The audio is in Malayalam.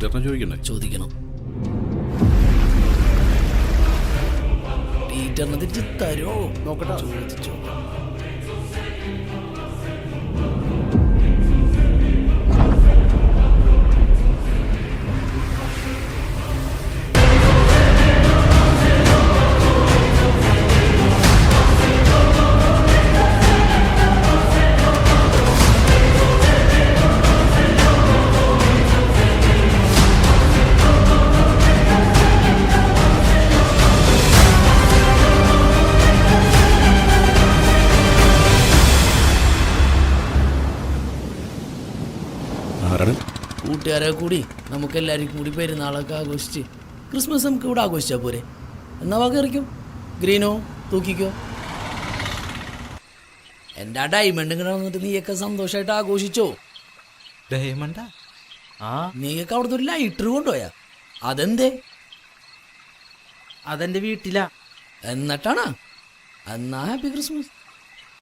ചേട്ടൻ ചോദിക്കണ്ടേ? ചോദിക്കണം. പീറ്ററിനെ തിരിച്ച് തരുമോ നോക്കട്ടെ. ചോദിച്ചോ ആരാണ്? കൂട്ടുകാരെ കൂടി നമുക്ക് എല്ലാവർക്കും കൂടി പെരുന്നാളൊക്കെ ആഘോഷിച്ച് ക്രിസ്മസ് നമുക്ക് ഇവിടെ ആഘോഷിച്ചാൽ പോരെ. എന്നാ വാ കയറിക്കോ ഗ്രീനോ? തൂക്കിക്കോ? എന്റെ ആ ഡയമണ്ട് ഇങ്ങനെ വന്നിട്ട് നീയൊക്കെ സന്തോഷമായിട്ട് ആഘോഷിച്ചോ? ഡയമണ്ടാ ആ? നീയൊക്കെ അവിടുത്തെ ഒരു ലൈറ്റർ കൊണ്ടുപോയാ. അതെന്തേ? അതെന്റെ വീട്ടിലാ. എന്നിട്ടാണ്? എന്നാ ഹാപ്പി ക്രിസ്മസ്